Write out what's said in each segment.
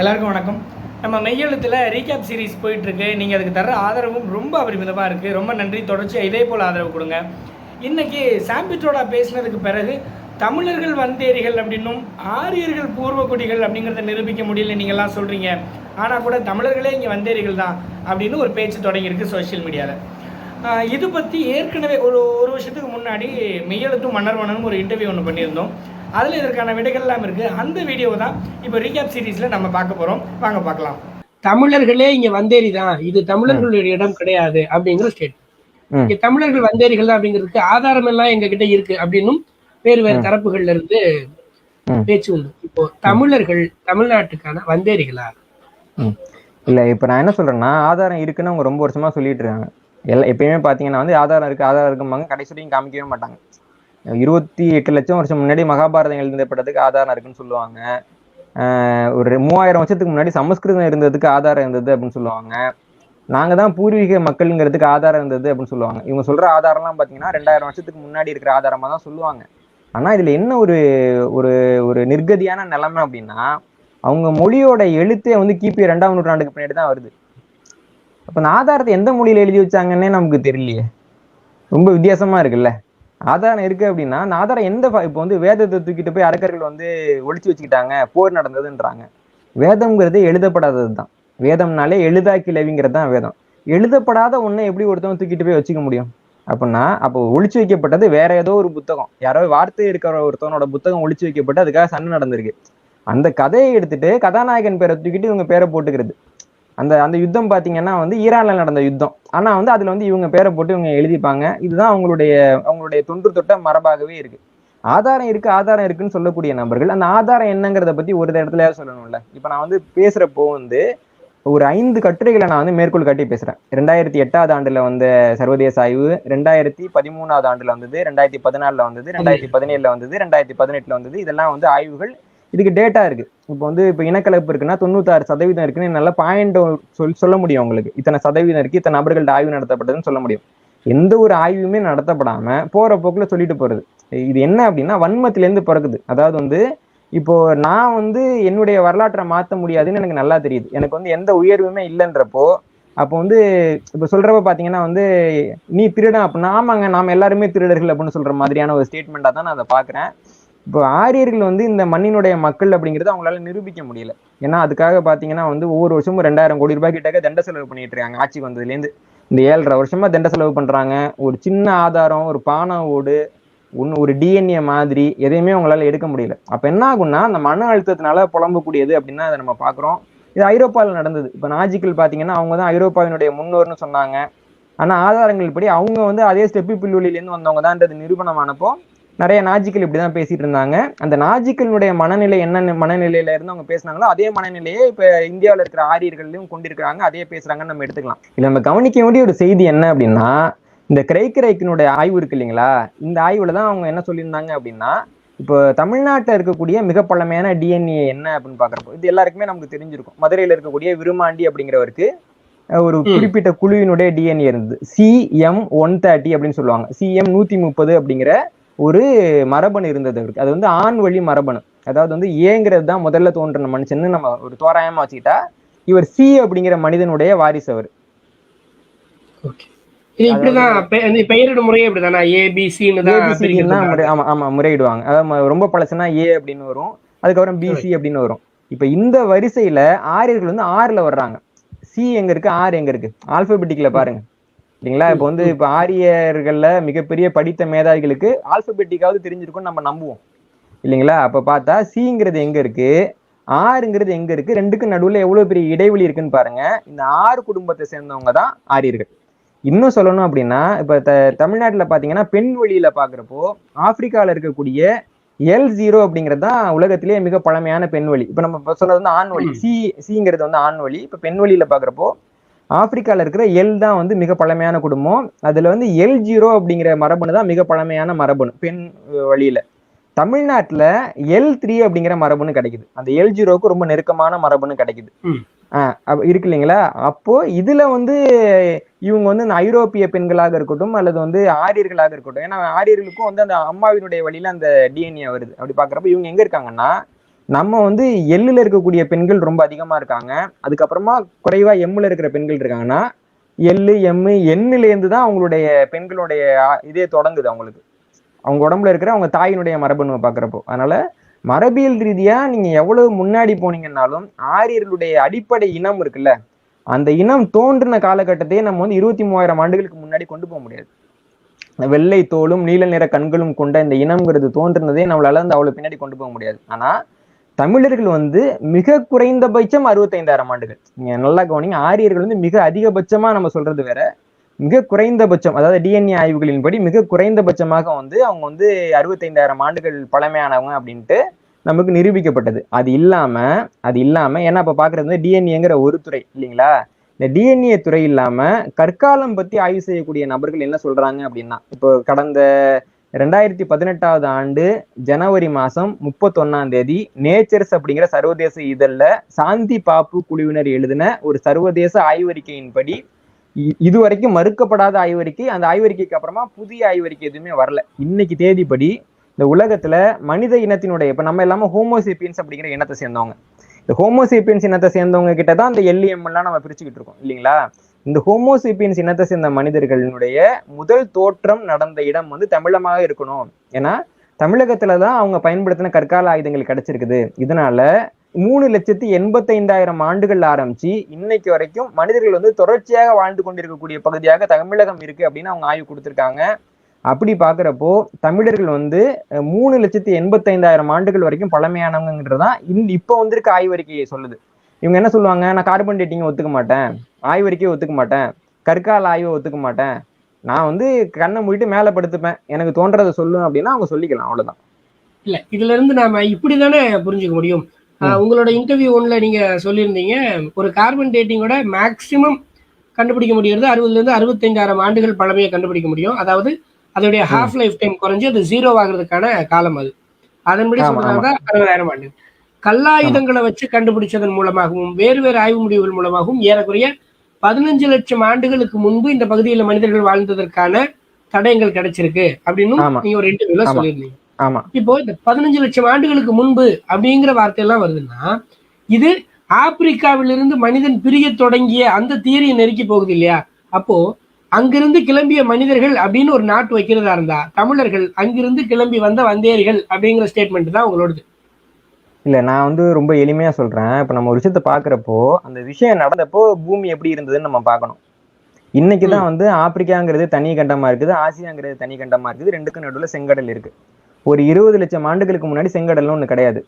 எல்லாருக்கும் வணக்கம். நம்ம மெய்யெழுத்தில் ரீகேப் சீரிஸ் போயிட்டுருக்கு. நீங்கள் அதுக்கு தர ஆதரவும் ரொம்ப அபரிமிதமாக இருக்குது ரொம்ப நன்றி. தொடர்ச்சியாக இதே போல் ஆதரவு கொடுங்க. இன்றைக்கி சாம்பிட்ரோடா பேசினதுக்கு பிறகு தமிழர்கள் வந்தேரிகள் அப்படின்னும் ஆரியர்கள் பூர்வக்குடிகள் அப்படிங்கிறத நிரூபிக்க முடியல நீங்கள்லாம் சொல்கிறீங்க ஆனால் கூட தமிழர்களே இங்கே வந்தேரிகள் தான் அப்படின்னு ஒரு பேச்சு தொடங்கியிருக்கு சோஷியல் மீடியாவில் இது பற்றி ஏற்கனவே ஒரு ஒரு வருஷத்துக்கு முன்னாடி மெய்யெழுத்தும் மன்னர் மன்னனும் ஒரு இன்டர்வியூ ஒன்று பண்ணியிருந்தோம். அதில் இதற்கான விடைகள்லாம் இருக்குது அந்த வீடியோவை தான் இப்போ ரீகேப் சீரீஸில் நம்ம பார்க்க போகிறோம் வாங்க பார்க்கலாம். தமிழர்களே இங்க வந்தேரி தான் இது தமிழர்களுடைய இடம் கிடையாது அப்படிங்கிற ஸ்டேட். இங்க தமிழர்கள் வந்தேரிகள் தான் அப்படிங்கிறதுக்கு ஆதாரம் எல்லாம் எங்க கிட்ட இருக்கு அப்படின்னும் வேறு வேறு தரப்புகள்ல இருந்து. பேச்சு உண்டு. இப்போ தமிழர்கள் தமிழ்நாட்டுக்கான வந்தேரிகளா. இல்ல இப்ப நான் என்ன சொல்றேன்னா ஆதாரம் இருக்குன்னு அவங்க ரொம்ப வருஷமா சொல்லிட்டு இருக்காங்க. எல்லா எப்பயுமே பாத்தீங்கன்னா வந்து ஆதாரம் இருக்கு ஆதாரம் இருக்கும்பாங்க. கடைசி வரைக்கும் காமிக்கவே மாட்டாங்க. இருபத்தி எட்டு லட்சம் வருஷம் முன்னாடி மகாபாரதம் எழுதப்பட்டதுக்கு ஆதாரம் இருக்குன்னு சொல்லுவாங்க. ஒரு மூவாயிரம் வருஷத்துக்கு முன்னாடி சமஸ்கிருதம் இருந்ததுக்கு ஆதாரம் இருந்தது அப்படின்னு சொல்லுவாங்க. நாங்கள் தான் பூர்வீக மக்களுங்கிறதுக்கு ஆதாரம் இருந்தது அப்படின்னு சொல்லுவாங்க. இவங்க சொல்கிற ஆதாரம்லாம் பார்த்தீங்கன்னா ரெண்டாயிரம் வருஷத்துக்கு முன்னாடி இருக்கிற ஆதாரமாக தான் சொல்லுவாங்க. ஆனால் இதில் என்ன ஒரு ஒரு ஒரு நிர்கதியான நிலைமை அப்படின்னா அவங்க மொழியோட எழுத்தே வந்து கிபி ரெண்டாம் நூற்றாண்டுக்கு பின்னாடி தான் வருது. அப்போ இந்த ஆதாரத்தை எந்த மொழியில் எழுதி வச்சாங்கன்னே நமக்கு தெரியலையே. ரொம்ப வித்தியாசமாக இருக்குல்ல. ஆதாரம் இருக்கு அப்படின்னா அந்த ஆதாரம் எந்த இப்போ வந்து வேதத்தை தூக்கிட்டு போய் அரக்கர்கள் வந்து ஒழிச்சு வச்சுக்கிட்டாங்க போர் நடந்ததுன்றாங்க. வேதம்ங்கிறது எழுதப்படாதது தான் வேதம்னாலே எழுதா கிளவிங்கிறது தான் வேதம். எழுதப்படாத ஒன்றை எப்படி ஒருத்தவங்க தூக்கிட்டு போய் வச்சுக்க முடியும்? அப்படின்னா அப்போ ஒழிச்சு வைக்கப்பட்டது வேற ஏதோ ஒரு புத்தகம். யாரோ வார்த்தை இருக்கிற ஒருத்தவனோட புத்தகம் ஒழிச்சு வைக்கப்பட்டு அதுக்காக சண்டை நடந்திருக்கு. அந்த கதையை எடுத்துட்டு கதாநாயகன் பேரை தூக்கிட்டு இவங்க பேரை போட்டுக்கிறது. அந்த அந்த யுத்தம் பாத்தீங்கன்னா வந்து ஈரான்ல நடந்த யுத்தம். ஆனா வந்து அதுல வந்து இவங்க பேரை போட்டு இவங்க எழுதிப்பாங்க. இதுதான் அவங்களுடைய அவங்களுடைய தொன்று தொட்ட மரபாகவே இருக்கு. ஆதாரம் இருக்கு ஆதாரம் இருக்குன்னு சொல்லக்கூடிய நபர்கள் அந்த ஆதாரம் என்னங்கிறத பத்தி ஒரு இடத்துல சொல்லணும்ல. இப்ப நான் வந்து பேசுறப்போ வந்து ஒரு ஐந்து கட்டுரைகளை நான் வந்து மேற்கோள் காட்டி பேசுறேன். ரெண்டாயிரத்தி எட்டாவது ஆண்டுல வந்த சர்வதேச ஆய்வு ரெண்டாயிரத்தி பதிமூணாவது ஆண்டுல வந்தது ரெண்டாயிரத்தி பதினாலுல வந்தது ரெண்டாயிரத்தி பதினேழுல வந்தது ரெண்டாயிரத்தி பதினெட்டுல வந்தது இதெல்லாம் வந்து ஆய்வுகள் இதுக்கு டேட்டா இருக்கு. இப்போ வந்து இப்போ இனக்கலப்பு இருக்குன்னா தொண்ணூத்தாறு சதவீதம் இருக்குன்னு நல்லா பாயிண்ட் சொல் சொல்ல முடியும் உங்களுக்கு இத்தனை சதவீதம் இருக்கு இத்தனை நபர்கள்ட்ட ஆய்வு நடத்தப்பட்டதுன்னு சொல்ல முடியும். எந்த ஒரு ஆய்வுமே நடத்தப்படாம போற போக்குல சொல்லிட்டு போறது. இது என்ன அப்படின்னா வன்மத்திலேருந்து பிறகுது. அதாவது வந்து இப்போ நான் வந்து என்னுடைய வரலாற்றை மாற்ற முடியாதுன்னு எனக்கு நல்லா தெரியுது. எனக்கு வந்து எந்த உயர்வுமே இல்லைன்றப்போ அப்போ வந்து இப்போ சொல்றப்ப பாத்தீங்கன்னா வந்து நீ திருடன் அப்படின்னா ஆமாங்க நாம எல்லாருமே திருடர்கள் அப்படின்னு சொல்ற மாதிரியான ஒரு ஸ்டேட்மெண்டா தான் நான் அதை பாக்குறேன். இப்போ ஆரியர்கள் வந்து இந்த மண்ணினுடைய மக்கள் அப்படிங்கிறது அவங்களால நிரூபிக்க முடியல. ஏன்னா அதுக்காக பார்த்தீங்கன்னா வந்து ஒவ்வொரு வருஷமும் ரெண்டாயிரம் கோடி ரூபாய் கிட்டக்க தண்ட செலவு பண்ணிட்டு இருக்காங்க. ஆட்சிக்கு வந்ததுலேருந்து இந்த ஏழரை வருஷமா தண்ட செலவு பண்றாங்க. ஒரு சின்ன ஆதாரம் ஒரு பானை ஓடு ஒன்று ஒரு டிஎன்ஏ மாதிரி எதையுமே அவங்களால எடுக்க முடியல. அப்போ என்ன ஆகும்னா அந்த மன அழுத்தத்தினால புலம்பக்கூடியது அப்படின்னு அதை நம்ம பார்க்குறோம் இது ஐரோப்பாவில் நடந்தது. இப்போ நாஜிக்கல் பார்த்தீங்கன்னா அவங்க தான் ஐரோப்பாவினுடைய முன்னோர்னு சொன்னாங்க. ஆனால் ஆதாரங்கள் படி அவங்க வந்து அதே ஸ்டெப்பி பில்வெளியிலேருந்து வந்தவங்க தான்ன்றது நிரூபணமானப்போ நிறைய நாஜிக்கல் இப்படிதான் பேசிட்டு இருந்தாங்க. அந்த நாஜிக்கலுடைய மனநிலை என்ன மனநிலையில இருந்து அவங்க பேசுனாங்களோ அதே மனநிலையே இப்ப இந்தியாவுல இருக்கிற ஆரியர்களையும் கொண்டிருக்கிறாங்க. அதே பேசுறாங்கன்னு நம்ம எடுத்துக்கலாம். இதுல நம்ம கவனிக்க வேண்டிய ஒரு செய்தி என்ன அப்படின்னா இந்த கிரைக்கிரைக்கினுடைய ஆய்வு இருக்கு இல்லைங்களா? இந்த ஆய்வுல தான் அவங்க என்ன சொல்லியிருந்தாங்க அப்படின்னா இப்போ தமிழ்நாட்டில் இருக்கக்கூடிய மிக பழமையான டிஎன்ஏ என்ன அப்படின்னு பாக்குறப்போ இது எல்லாருக்குமே நமக்கு தெரிஞ்சிருக்கும். மதுரையில இருக்கக்கூடிய விருமாண்டி அப்படிங்கிறவருக்கு ஒரு. குறிப்பிட்ட குழுவினுடைய டிஎன்ஏ இருந்தது. சிஎம் ஒன் தேர்ட்டி அப்படின்னு சொல்லுவாங்க. சிஎம் நூத்தி முப்பது அப்படிங்கிற ஒரு மரபணு இருந்தது அவருக்கு. அது வந்து ஆண் வழி மரபணு. அதாவது வந்து ஏங்கிறது தான் முதல்ல தோன்றின மனுஷன்னு நம்ம ஒரு தோராயமா வச்சுக்கிட்டா இவர் சி அப்படிங்கிற மனிதனுடைய வாரிசு அவர். முறையிடுவாங்க. அதாவது ரொம்ப பழசுனா ஏ அப்படின்னு வரும். அதுக்கப்புறம் பிசி அப்படின்னு வரும். இப்ப இந்த வரிசையில ஆரியர்கள் வந்து ஆறுல வர்றாங்க. சி எங்க இருக்கு ஆர் எங்க இருக்கு? ஆல்பபெட்டிக்ல பாருங்க. சரிங்களா இப்ப வந்து இப்ப ஆரியர்கள்ல மிகப்பெரிய படித்த மேதாவிகளுக்கு ஆல்பபெட்டிக்காவது தெரிஞ்சிருக்கும்னு நம்ம நம்புவோம். இல்லைங்களா? அப்ப பார்த்தா சிங்கிறது எங்க இருக்கு? ஆறுங்கிறது எங்க இருக்கு? ரெண்டுக்கும் நடுவுல எவ்வளவு பெரிய இடைவெளி இருக்குன்னு பாருங்க. இந்த ஆறு குடும்பத்தை சேர்ந்தவங்க தான் ஆரியர்கள். இன்னும் சொல்லணும் அப்படின்னா இப்ப த தமிழ்நாட்டுல பாத்தீங்கன்னா பெண் வழியில பாக்குறப்போ ஆப்பிரிக்கால இருக்கக்கூடிய எல் ஜீரோ அப்படிங்கிறது தான் உலகத்திலேயே மிக பழமையான பெண் வழி. இப்ப நம்ம சொன்னது வந்து ஆண் வழி. சி சிங்கிறது வந்து ஆண் வழி. இப்ப பெண் வழியில பாக்குறப்போ ஆப்பிரிக்கால இருக்கிற எல் தான் வந்து மிக பழமையான குடும்பம். அதுல வந்து எல் ஜீரோ அப்படிங்கிற மரபணு தான் மிக பழமையான மரபணு பெண் வழியில. தமிழ்நாட்டுல எல் த்ரீ அப்படிங்கிற மரபணு கிடைக்குது. அந்த எல் ஜீரோவுக்கு ரொம்ப நெருக்கமான மரபணு கிடைக்குது. ம். ஆஹ் அப்ப இருக்கு இல்லைங்களா? அப்போ இதுல வந்து இவங்க வந்து இந்த ஐரோப்பிய பெண்களாக இருக்கட்டும் அல்லது வந்து ஆரியர்களாக இருக்கட்டும் ஏன்னா ஆரியர்களுக்கும் வந்து அந்த அம்மாவினுடைய வழியில அந்த டிஎன்ஏ வருது. அப்படி பாக்குறப்ப இவங்க எங்க இருக்காங்கன்னா நம்ம வந்து எள்ளுல இருக்கக்கூடிய பெண்கள் ரொம்ப அதிகமா இருக்காங்க. அதுக்கப்புறமா குறைவா எம்முல இருக்கிற பெண்கள் இருக்காங்கன்னா எள்ளு எம்மு எண்ணுல இருந்து தான் அவங்களுடைய பெண்களுடைய இதே தொடங்குது அவங்களுக்கு. அவங்க உடம்புல இருக்கிற அவங்க தாயினுடைய மரபணு பாக்குறப்போ அதனால மரபியல் ரீதியா நீங்க எவ்வளவு முன்னாடி போனீங்கன்னாலும் ஆரியர்களுடைய அடிப்படை இனம் இருக்குல்ல அந்த இனம் தோன்றின காலகட்டத்தையே நம்ம வந்து இருபத்தி மூவாயிரம் ஆண்டுகளுக்கு முன்னாடி கொண்டு போக முடியாது. வெள்ளை தோலும் நீல நிற கண்களும் கொண்ட இந்த இனம்ங்கிறது தோன்றினதே நம்மளால வந்து அவ்வளவு பின்னாடி கொண்டு போக முடியாது. ஆனா தமிழர்கள் வந்து மிக குறைந்தபட்சம் அறுபத்தைந்தாயிரம் ஆண்டுகள். நீங்க நல்லா கவனிங்க ஆரியர்கள் வந்து மிக அதிகபட்சமா நம்ம சொல்றது வேற. மிக குறைந்தபட்சம் அதாவது டிஎன்ஏ ஆய்வுகளின்படி மிக குறைந்தபட்சமாக வந்து அவங்க வந்து அறுபத்தைந்தாயிரம் ஆண்டுகள் பழமையானவங்க அப்படின்ட்டு நமக்கு நிரூபிக்கப்பட்டது. அது இல்லாம அது இல்லாம ஏன்னா இப்ப பாக்குறது வந்து டிஎன்ஏங்கிற ஒரு துறை இல்லைங்களா? இந்த டிஎன்ஏ துறை இல்லாம கற்காலம் பத்தி ஆய்வு செய்யக்கூடிய நபர்கள் என்ன சொல்றாங்க அப்படின்னா இப்போ கடந்த ரெண்டாயிரத்தி பதினெட்டாவது ஆண்டு ஜனவரி மாசம் முப்பத்தொன்னாம் தேதி நேச்சர்ஸ் அப்படிங்கிற சர்வதேச இதழில் சாந்தி பாப்பு குழுவினர் எழுதின ஒரு சர்வதேச ஆய்வறிக்கையின்படி இதுவரைக்கும் மறுக்கப்படாத ஆய்வறிக்கை அந்த ஆய்வறிக்கைக்கு அப்புறமா புதிய ஆய்வறிக்கை எதுவுமே வரல. இன்னைக்கு தேதிப்படி இந்த உலகத்துல மனித இனத்தினுடைய இப்ப நம்ம எல்லாமே ஹோமோசேப்பியன்ஸ் அப்படிங்கிற இனத்தை சேர்ந்தவங்க. இந்த ஹோமோசேப்பியன்ஸ் இனத்தை சேர்ந்தவங்க கிட்ட தான் இந்த எல்லிஎம் எல்லாம் நம்ம பிரிச்சுக்கிட்டு இருக்கோம் இல்லைங்களா? இந்த ஹோமோசிபியன்ஸ் இனத்தை சேர்ந்த மனிதர்களினுடைய முதல் தோற்றம் நடந்த இடம் வந்து தமிழமாக இருக்கணும். ஏன்னா தமிழகத்துல தான் அவங்க பயன்படுத்தின கற்கால ஆயுதங்கள் கிடைச்சிருக்குது. இதனால மூணு லட்சத்தி எண்பத்தைந்தாயிரம் ஆண்டுகள் ஆரம்பிச்சு இன்னைக்கு வரைக்கும் மனிதர்கள் வந்து தொடர்ச்சியாக வாழ்ந்து கொண்டிருக்கக்கூடிய பகுதியாக தமிழகம் இருக்கு அப்படின்னு அவங்க ஆய்வு கொடுத்துருக்காங்க. அப்படி பாக்குறப்போ தமிழர்கள் வந்து மூணு லட்சத்தி எண்பத்தைந்தாயிரம் ஆண்டுகள் வரைக்கும் பழமையானவங்கன்றதான் இந்த இப்போ வந்திருக்க ஆய்வறிக்கையை சொல்லுது. இவங்க என்ன சொல்லுவாங்க? நான் கார்பன் டேட்டிங்கை ஒத்துக்க மாட்டேன். ஆய்வறிக்கையை ஒத்துக்க மாட்டேன். கற்கால ஆய்வை ஒத்துக்க மாட்டேன். நான் வந்து கண்ணை மூடிட்டு மேலே படுத்துப்பேன். எனக்கு தோன்றதை சொல்லும் அப்படின்னா அவங்க சொல்லிக்கலாம். அவ்வளவுதான். இல்ல இதுல இருந்து நாம இப்படிதானே புரிஞ்சுக்க முடியும்? உங்களோட இன்டர்வியூ ஒன்ல நீங்க சொல்லியிருந்தீங்க ஒரு கார்பன் டேட்டிங்கோட மேக்சிமம் கண்டுபிடிக்க முடியறது அறுபதுல இருந்து அறுபத்தைந்தாயிரம் ஆண்டுகள் பழமையை கண்டுபிடிக்க முடியும். அதாவது அதோடைய ஹாஃப் லைஃப் டைம் குறைஞ்சு அது ஜீரோ ஆகுறதுக்கான காலம் அது. அதன்படி சொல்றதா அறுபதாயிரம் ஆண்டு கல்லாயுதங்களை வச்சு கண்டுபிடிச்சதன் மூலமாகவும் வேறு வேறு ஆய்வு முடிவுகள் மூலமாகவும் ஏறக்குறைய பதினஞ்சு லட்சம் ஆண்டுகளுக்கு முன்பு இந்த பகுதியில் மனிதர்கள் வாழ்ந்ததற்கான தடயங்கள் கிடைச்சிருக்கு அப்படின்னு. நீங்க ஒரு இன்டர்வியூல. சொல்லியிருந்தீங்க இப்போ இந்த பதினஞ்சு லட்சம் ஆண்டுகளுக்கு முன்பு அப்படிங்கிற வார்த்தையெல்லாம் வருதுன்னா இது ஆப்பிரிக்காவிலிருந்து மனிதன் பிரிய தொடங்கிய அந்த தீரியை நெருக்கி போகுது இல்லையா அப்போ அங்கிருந்து கிளம்பிய மனிதர்கள் அப்படின்னு ஒரு நாட்டு வைக்கிறதா இருந்தா தமிழர்கள் அங்கிருந்து கிளம்பி வந்த வந்தேரிகள் அப்படிங்கிற ஸ்டேட்மெண்ட் தான் உங்களோடது இல்ல நான் வந்து ரொம்ப எளிமையா சொல்றேன். இப்ப நம்ம ஒரு விஷயத்த பாக்குறப்போ அந்த விஷயம் நடந்தப்போ பூமி எப்படி இருந்ததுன்னு நம்ம பார்க்கணும். இன்னைக்கு தான் வந்து ஆப்பிரிக்காங்கிறது தனி கண்டமா இருக்குது ஆசியாங்கிறது தனி கண்டமா இருக்குது ரெண்டுக்கும் நடுவுல செங்கடல் இருக்கு. ஒரு இருபது லட்சம் ஆண்டுகளுக்கு முன்னாடி செங்கடல்னு ஒண்ணு கிடையாது.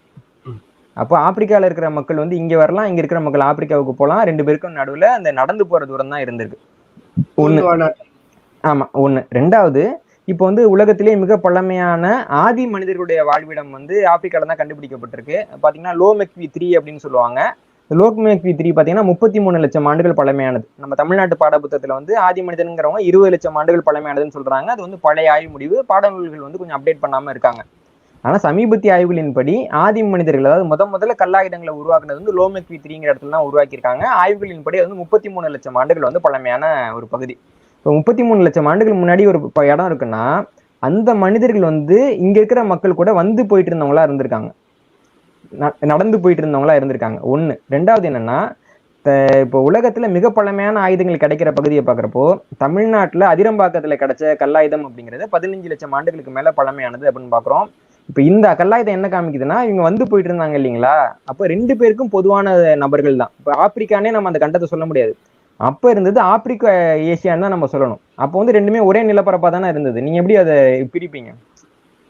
அப்போ ஆப்பிரிக்கால இருக்கிற மக்கள் வந்து இங்க வரலாம் இங்க இருக்கிற மக்கள் ஆப்பிரிக்காவுக்கு போகலாம் ரெண்டு பேருக்கும் நடுவுல அந்த நடந்து போற தூரம் தான் இருந்திருக்கு. ஒண்ணு. கோண்ட்வானா- ஆமா ஒண்ணு. ரெண்டாவது இப்போ வந்து உலகத்திலேயே மிக பழமையான ஆதி மனிதர்களுடைய வாழ்விடம் வந்து ஆப்பிரிக்கால தான் கண்டுபிடிக்கப்பட்டிருக்கு. பாத்தீங்கன்னா லோமெக்வி த்ரீ அப்படின்னு சொல்லுவாங்க. லோக்மெக்வி த்ரீ பார்த்தீங்கன்னா முப்பத்தி மூணு லட்சம் ஆண்டுகள் பழமையானது. நம்ம தமிழ்நாட்டு பாடப்புத்தகத்தில் வந்து ஆதி மனிதனுங்கிறவங்க இருபது லட்சம் ஆண்டுகள் பழமையானதுன்னு சொல்றாங்க. அது வந்து பழைய ஆய்வு முடிவு. பாடநூல்கள் வந்து கொஞ்சம் அப்டேட் பண்ணாமல் இருக்காங்க. ஆனால் சமீபத்திய ஆய்வுகளின்படி ஆதி மனிதர்கள் அதாவது முத முதல்ல கல்லாயுதங்களை உருவாக்குனது வந்து லோமெக்வி த்ரீங்கிற இடத்துல தான் உருவாக்கியிருக்காங்க. ஆய்வுகளின்படி அது வந்து முப்பத்தி மூணு லட்சம் ஆண்டுகள் வந்து பழமையான ஒரு பகுதி. இப்போ முப்பத்தி மூணு லட்சம் ஆண்டுகள் முன்னாடி ஒரு இடம் இருக்குன்னா அந்த மனிதர்கள் வந்து இங்க இருக்கிற மக்கள் கூட வந்து போயிட்டு இருந்தவங்களா இருந்திருக்காங்க. ந- நடந்து போயிட்டு இருந்தவங்களா இருந்திருக்காங்க. ஒண்ணு. ரெண்டாவது என்னன்னா இப்போ உலகத்துல மிக பழமையான ஆயுதங்கள் கிடைக்கிற பகுதியை பாக்குறப்போ தமிழ்நாட்டுல அதிரம்பாக்கத்துல கிடைச்ச கல்லாயுதம் அப்படிங்கிறது பதினஞ்சு லட்சம் ஆண்டுகளுக்கு மேல பழமையானது அப்படின்னு பாக்குறோம். இப்போ இந்த கல்லாயுதம் என்ன காமிக்குதுன்னா இவங்க வந்து போயிட்டு இருந்தாங்க இல்லைங்களா? அப்போ ரெண்டு பேருக்கும் பொதுவான நபர்கள் தான். இப்போ ஆப்பிரிக்கானே நம்ம அந்த கண்டத்தை சொல்ல முடியாது. அப்ப இருந்தது ஆப்பிரிக்கா ஏசியான்னு தான் நம்ம சொல்லணும். அப்போ வந்து ரெண்டுமே ஒரே நிலப்பரப்பா தானே இருந்தது. நீங்க எப்படி அதை பிரிப்பீங்க?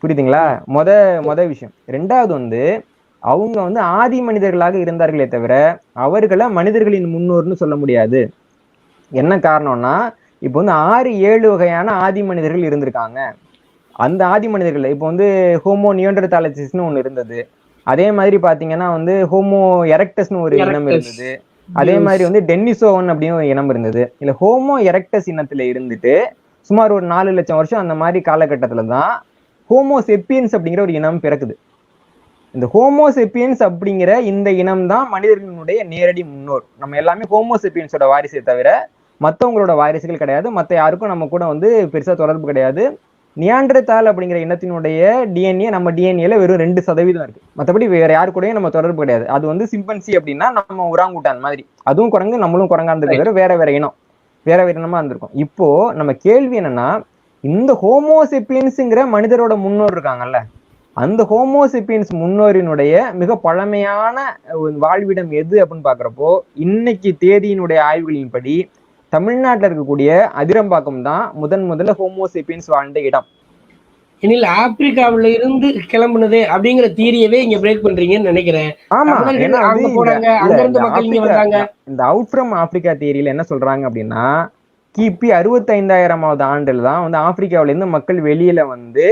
புரியுதுங்களா? மொத மொத விஷயம். ரெண்டாவது வந்து அவங்க வந்து ஆதி மனிதர்களாக இருந்தார்களே தவிர அவர்களை மனிதர்களின் முன்னோர்னு சொல்ல முடியாது. என்ன காரணம்னா இப்போ வந்து ஆறு ஏழு வகையான ஆதி மனிதர்கள் இருந்திருக்காங்க. அந்த ஆதி மனிதர்கள் இப்போ வந்து ஹோமோ நியோண்டர்தாலசிஸ்னு ஒன்று இருந்தது. அதே மாதிரி பாத்தீங்கன்னா வந்து ஹோமோ எரக்டஸ்னு ஒரு இனம். இருந்தது. அதே மாதிரி வந்து டென்னிசோவன் அப்படின்னு ஒரு இனம் இருந்தது. இல்ல ஹோமோ எரக்டஸ் இனத்துல இருந்துட்டு சுமார் ஒரு நாலு லட்சம் வருஷம் அந்த மாதிரி காலகட்டத்துல தான் ஹோமோ செப்பியன்ஸ் அப்படிங்கிற ஒரு இனம் பிறக்குது. இந்த ஹோமோ செப்பியன்ஸ் அப்படிங்கிற இந்த இனம் தான் மனிதர்களுடைய நேரடி முன்னோர். நம்ம எல்லாமே ஹோமோ செப்பியன்ஸோட வாரிசே தவிர மத்தவங்களோட வாரிசுகள் கிடையாது. மத்த யாருக்கும் நம்ம கூட வந்து பெருசா தொடர்பு கிடையாது. நியாண்டர்தால் அப்படிங்கிற இனத்தினுடைய டிஎன்ஏ நம்ம டிஎன்ஏல வெறும் ரெண்டு சதவீதம் இருக்கு. மற்றபடி வேற யாரு கூடயும் நம்ம தொடர்பு கிடையாது. அது வந்து சிம்பன்சி அப்படின்னா நம்ம உராங்குட்டான் மாதிரி. அதுவும் குரங்கு நம்மளும் குரங்கா இருந்திருக்கிற வேற வேற இனம். வேற வேற இனமா இருந்திருக்கும். இப்போ நம்ம கேள்வி என்னன்னா இந்த ஹோமோசிப்பியன்ஸுங்கிற மனிதரோட முன்னோர் இருக்காங்கல்ல அந்த ஹோமோசிப்பியன்ஸ் முன்னோரினுடைய மிக பழமையான வாழ்விடம் எது அப்படின்னு பாக்குறப்போ இன்னைக்கு தேதியினுடைய ஆய்வுகளின்படி தமிழ்நாட்டுல இருக்கக்கூடிய அதிரம்பாக்கம் தான் முதன் முதல்ல ஹோமோசெப்பியன்ஸ் வாழ்ந்த இடம். எனில் ஆப்பிரிக்காவுல இருந்து கிளம்புனது அப்படிங்கிற தீரியவே இங்க பிரேக் பண்றீங்கன்னு நினைக்கிறேன். ஆமா தமிழர்கள் ஏன்னா அங்க வந்து போனாங்க இந்த- அங்க இல்ல, இருந்து இந்த மக்கள் இங்க ஆப்பிரிக்கா- வந்தாங்க. இந்த அவுட் ஃப்ரம் ஆப்பிரிக்கா தியரியில என்ன சொல்றாங்க அப்படின்னா கிபி அறுபத்தைந்தாயிரமாவது ஆண்டுல தான் வந்து ஆப்பிரிக்காவில இருந்து மக்கள் வெளியில வந்து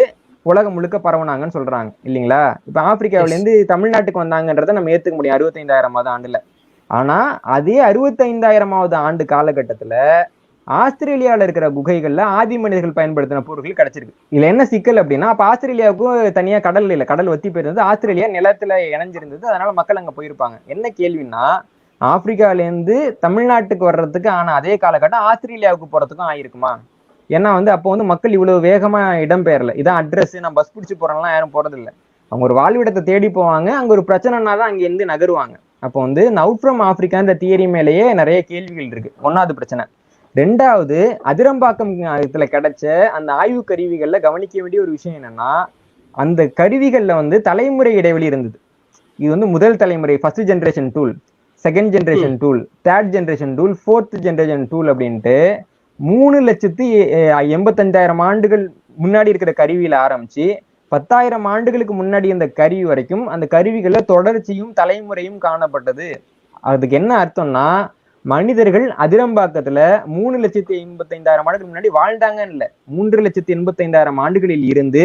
உலகம் முழுக்க பரவுனாங்கன்னு சொல்றாங்க இல்லைங்களா? இப்ப ஆப்பிரிக்காவில இருந்து தமிழ்நாட்டுக்கு வந்தாங்கன்றதை நம்ம ஏத்துக்க முடியும் அறுபத்தைந்தாயிரமாவது ஆண்டுல. ஆனா அதே அறுபத்தைந்தாயிரமாவது ஆண்டு காலகட்டத்துல ஆஸ்திரேலியாவில் இருக்கிற குகைகளில் ஆதி மனிதர்கள் பயன்படுத்தின பொருட்கள் கிடைச்சிருக்கு. இதுல என்ன சிக்கல் அப்படின்னா அப்ப ஆஸ்திரேலியாவுக்கும் தனியா கடல் இல்லை கடல் வத்தி போயிருந்தது. ஆஸ்திரேலியா நிலத்துல இணைஞ்சிருந்தது அதனால மக்கள் அங்க போயிருப்பாங்க. என்ன கேள்வின்னா ஆப்பிரிக்கால இருந்து தமிழ்நாட்டுக்கு வர்றதுக்கு ஆன அதே காலகட்டம் ஆஸ்திரேலியாவுக்கு போறதுக்கும் ஆயிருக்குமா? ஏன்னா வந்து அப்போ வந்து மக்கள் இவ்வளவு வேகமா இடம்பெயரல. இதான் அட்ரஸ். நான் பஸ் பிடிச்சி போறேன்லாம் யாரும் போறதில்லை. அவங்க ஒரு வாழ்விடத்தை தேடி போவாங்க. அங்க ஒரு பிரச்சனைனா தான் அங்கே இருந்து நகருவாங்க. அப்போ வந்து அவுட் ஃப்ரம் ஆப்பிரிக்கான்ற தியரி மேலேயே நிறைய கேள்விகள் இருக்கு. ஒன்னாவது பிரச்சனை. ரெண்டாவது அதிரம்பாக்கம் இதுல கிடைச்ச அந்த ஆய்வு கருவிகள்ல கவனிக்க வேண்டிய ஒரு விஷயம் என்னன்னா அந்த கருவிகள்ல வந்து தலைமுறை இடைவெளி இருந்தது. இது வந்து முதல் தலைமுறை first generation tool second generation tool third generation tool fourth generation tool அப்படின்ட்டு மூணு லட்சத்தி எண்பத்தஞ்சாயிரம் ஆண்டுகள் முன்னாடி இருக்கிற கருவியில ஆரம்பிச்சு பத்தாயிரம் ஆண்டுகளுக்கு முன்னாடி இந்த கருவி வரைக்கும் அந்த கருவிகள்ல தொடர்ச்சியும் தலைமுறையும் காணப்பட்டது. அதுக்கு என்ன அர்த்தம்னா மனிதர்கள் அதிரம்பாக்கத்துல மூணு லட்சத்தி எண்பத்தைந்தாயிரம் ஆண்டுகள் முன்னாடி வாழ்ந்தாங்கன்னு இல்ல. மூன்று லட்சத்தி எண்பத்தைந்தாயிரம் ஆண்டுகளில் இருந்து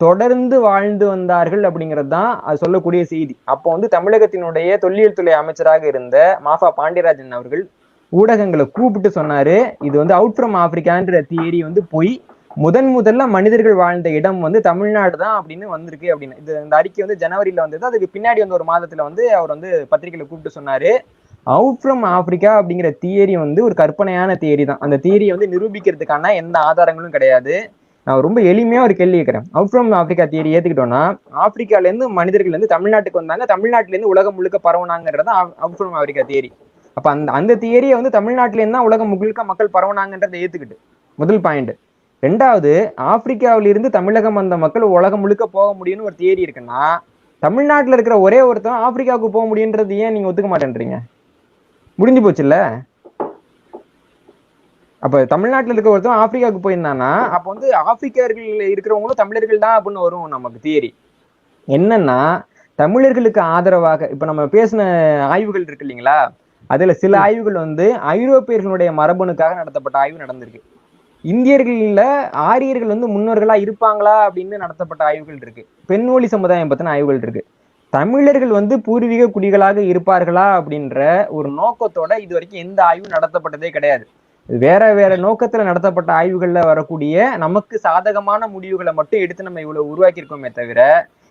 தொடர்ந்து வாழ்ந்து வந்தார்கள் அப்படிங்கிறது தான் அது சொல்லக்கூடிய செய்தி. அப்போ வந்து தமிழகத்தினுடைய தொல்லியல் துறை அமைச்சராக இருந்த மாஃபா பாண்டியராஜன் அவர்கள் ஊடகங்களை கூப்பிட்டு சொன்னாரு இது வந்து அவுட் ஃப்ரம் ஆப்பிரிக்கான்ற தியரி வந்து போய் முதன் முதல்ல மனிதர்கள் வாழ்ந்த இடம் வந்து தமிழ்நாடு தான் அப்படின்னு வந்திருக்கு அப்படின்னு. இது இந்த அறிக்கை வந்து ஜனவரியில வந்தது. அதுக்கு பின்னாடி வந்து ஒரு மாதத்துல வந்து அவர் வந்து பத்திரிகையில கூப்பிட்டு சொன்னாரு. அவுட் ஃப்ரம் ஆப்பிரிக்கா அப்படிங்கிற தியரி வந்து ஒரு கற்பனையான தியரி தான். அந்த தியரியை வந்து நிரூபிக்கிறதுக்கான எந்த ஆதாரங்களும் கிடையாது. நான் ரொம்ப எளிமையா ஒரு கேள்வி கேட்கிறேன். அவுட் ஃப்ரம் ஆப்பிரிக்கா தியரி ஏத்துக்கிட்டோம்னா ஆப்பிரிக்கால இருந்து மனிதர்கள் வந்து தமிழ்நாட்டுக்கு வந்தாங்க. தமிழ்நாட்டுல இருந்து உலகம் முழுக்க பரவனாங்கிறது அவுட் ஃப்ரம் ஆப்பிரிக்கா தியரி அப்ப அந்த அந்த தியரியை வந்து தமிழ்நாட்டுல இருந்து தான் உலகம் முழுக்க மக்கள் பரவுனாங்கன்றதை ஏத்துக்கிட்டு. முதல் பாயிண்ட் ரெண்டாவது ஆப்பிரிக்காவில இருந்து தமிழகம் வந்த மக்கள் உலகம் முழுக்க போக முடியும்னு ஒரு தியரி இருக்குன்னா தமிழ்நாட்டுல இருக்கிற ஒரே ஒருத்தன் ஆப்பிரிக்காவுக்கு போக முடியுன்றது ஏன் நீங்க ஒத்துக்க மாட்டேன்றீங்க? முடிஞ்சு போச்சுல்ல? அப்ப தமிழ்நாட்டுல இருக்க ஒருத்தன் ஆப்பிரிக்காவுக்கு போயிருந்தானா அப்ப வந்து ஆப்பிரிக்கர்கள் இருக்கிறவங்களும் தமிழர்கள் தான் அப்படின்னு வரும் நமக்கு தியரி என்னன்னா தமிழர்களுக்கு ஆதரவாக இப்ப நம்ம பேசின ஆய்வுகள் இருக்கு இல்லைங்களா? அதுல சில ஆய்வுகள் வந்து ஐரோப்பியர்களுடைய மரபணுக்காக நடத்தப்பட்ட ஆய்வு நடந்திருக்கு. இந்தியர்களில் ஆரியர்கள் வந்து முன்னோர்களா இருப்பாங்களா அப்படின்னு நடத்தப்பட்ட ஆய்வுகள் இருக்கு. பெண்மொழி சமுதாயம் பத்தின ஆய்வுகள் இருக்கு. தமிழர்கள் வந்து பூர்வீக குடிகளாக இருப்பார்களா அப்படின்ற ஒரு நோக்கத்தோட இது வரைக்கும் எந்த ஆய்வும் நடத்தப்பட்டதே கிடையாது. வேற வேற நோக்கத்துல நடத்தப்பட்ட ஆய்வுகள்ல வரக்கூடிய நமக்கு சாதகமான முடிவுகளை மட்டும் எடுத்து நம்ம இவ்வளவு உருவாக்கியிருக்கோமே தவிர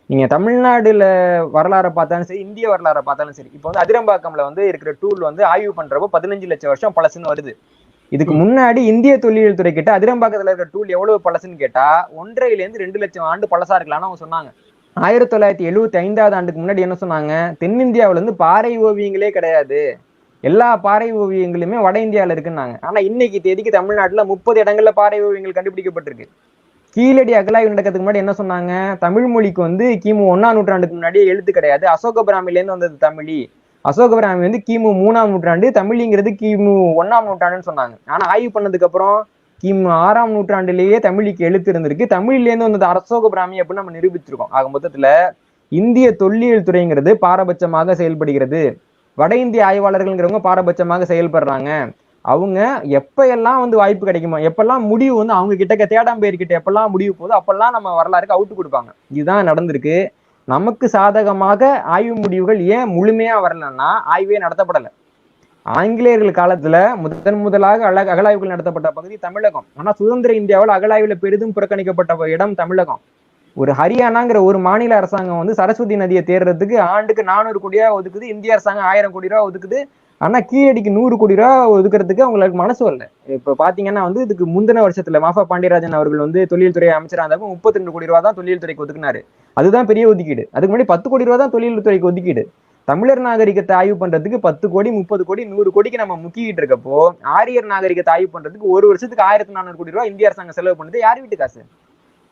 நீங்க தமிழ்நாடுல வரலாறை பார்த்தாலும் சரி இந்திய வரலாறை பார்த்தாலும் சரி இப்போ வந்து அதிரம்பாக்கம்ல வந்து இருக்கிற டூல் வந்து ஆய்வு பண்றப்போ பதினஞ்சு லட்சம் வருஷம் பழசுன்னு வருது. இதுக்கு முன்னாடி இந்திய தொல்லியல் துறை கிட்ட அதிரம்பாக்கத்துல இருக்கிற டூல் எவ்வளவு பழசுன்னு கேட்டா ஒன்றரைல இருந்து ரெண்டு லட்சம் ஆண்டு பழசா இருக்கலாம்னு அவங்க சொன்னாங்க. ஆயிரத்தி தொள்ளாயிரத்தி எழுவத்தி ஐந்தாவது ஆண்டுக்கு முன்னாடி என்ன சொன்னாங்க? தென்னிந்தியாவுல இருந்து பாறை ஓவியங்களே கிடையாது. எல்லா பாறை ஓவியங்களுமே வட இந்தியால இருக்குன்னாங்க. ஆனா இன்னைக்கு தேதிக்கு தமிழ்நாட்டுல முப்பது இடங்கள்ல பாறை ஓவியங்கள் கண்டுபிடிக்கப்பட்டிருக்கு. கீழடி அகலாய்வு நடக்கிறதுக்கு முன்னாடி என்ன சொன்னாங்க? தமிழ் மொழிக்கு வந்து கிமு ஒன்னாம் நூற்றாண்டுக்கு முன்னாடியே எழுத்து கிடையாது. அசோக பிராமில இருந்து வந்தது தமிழி. அசோகபிராமி வந்து கிமு மூணாம் நூற்றாண்டு தமிழிங்கிறது கிமு ஒன்னாம் நூற்றாண்டுன்னு சொன்னாங்க. ஆனா ஆய்வு பண்ணதுக்கு அப்புறம் கிமு ஆறாம் நூற்றாண்டிலேயே தமிழுக்கு எழுத்து இருந்திருக்கு. தமிழ்லேருந்து வந்தது அசோகபிராமி அப்படின்னு நம்ம நிரூபிச்சிருக்கோம். ஆக மொத்தத்துல இந்திய தொல்லியல் துறைங்கிறது பாரபட்சமாக செயல்படுகிறது. வட இந்திய ஆய்வாளர்கள்ங்கிறவங்க பாரபட்சமாக செயல்படுறாங்க. அவங்க எப்ப எல்லாம் வந்து வாய்ப்பு கிடைக்குமோ எப்பெல்லாம் முடிவு வந்து அவங்க கிட்ட தேடாம்பேர்கிட்ட எப்பெல்லாம் முடிவு போதோ அப்பெல்லாம் நம்ம வரலாறுக்கு அவுட்டு கொடுப்பாங்க. இதுதான் நடந்திருக்கு. நமக்கு சாதகமாக ஆய்வு முடிவுகள் ஏன் முழுமையா வரலன்னா ஆய்வே நடத்தப்படலை. ஆங்கிலேயர்கள் காலத்துல முதன் முதலாக அழ அகழாய்வுகள் நடத்தப்பட்ட பகுதி தமிழகம். ஆனா சுதந்திர இந்தியாவில் அகழாய்வுல பெரிதும் புறக்கணிக்கப்பட்ட இடம் தமிழகம். ஒரு ஹரியானாங்கிற ஒரு மாநில அரசாங்கம் வந்து சரஸ்வதி நதியை தேடுறதுக்கு ஆண்டுக்கு நானூறு கோடியா ஒதுக்குது இந்திய அரசாங்கம் ஆயிரம் கோடி ரூபா ஒதுக்குது ஆனா கீழடிக்கு நூறு கோடி ரூபா ஒதுக்குறதுக்கு அவங்களுக்கு மனசு வரல. இப்ப பாத்தீங்கன்னா வந்து இதுக்கு முந்தின வருஷத்துல மாஃபா பாண்டியராஜன் அவர்கள் வந்து தொழில்துறை அமைச்சராக இருந்தாலும் முப்பத்தி ரெண்டு கோடி ரூபா தான் தொழில்துறைக்கு ஒதுக்குனாரு. அதுதான் பெரிய ஒதுக்கீடு. அதுக்கு முன்னாடி பத்து கோடி ரூபா தான் தொழில்துறைக்கு ஒதுக்கீடு. தமிழர் நாகரிகத்தை ஆய்வு பண்றதுக்கு பத்து கோடி முப்பது கோடி நூறு கோடிக்கு நம்ம முக்கிக்கிட்டு இருக்கப்போ ஆரியர் நாகரிகத்தை ஆய்வு பண்றதுக்கு ஒரு வருஷத்துக்கு ஆயிரத்தி நானூறு கோடி ரூபாய் இந்திய அரசாங்கம் செலவு பண்ணுது. யார் வீட்டு காசு?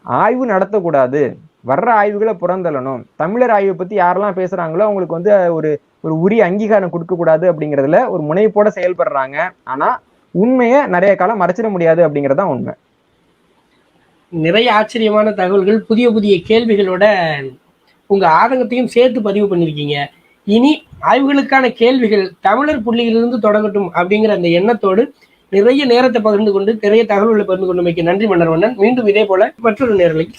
ஆய்வு நடத்தக்கூடாது. வர்ற ஆய்வுகளை புறந்தள்ளணும். தமிழர் ஆய்வை பத்தி யாரெல்லாம் பேசுறாங்களோ அவங்களுக்கு வந்து ஒரு ஒரு உரிய அங்கீகாரம் கொடுக்க கூடாது அப்படிங்கறதுல ஒரு முனைப்போட செயல்படுறாங்க. ஆனா உண்மையை நிறைய காலம் மறைச்சிட முடியாது அப்படிங்கிறது தான் உண்மை. நிறைய ஆச்சரியமான தகவல்கள் புதிய புதிய கேள்விகளோட உங்க ஆதங்கத்தையும் சேர்த்து பதிவு பண்ணிருக்கீங்க. இனி ஆய்வுகளுக்கான கேள்விகள் தமிழர் புள்ளியிலிருந்து தொடங்கட்டும் அப்படிங்கிற அந்த எண்ணத்தோடு நிறைய நேரத்தை பகிர்ந்து கொண்டு நிறைய தகவல்களை பகிர்ந்து கொண்டு நன்றி மன்னர்வண்ணன் மீண்டும் இதே போல மற்றொரு நேரலை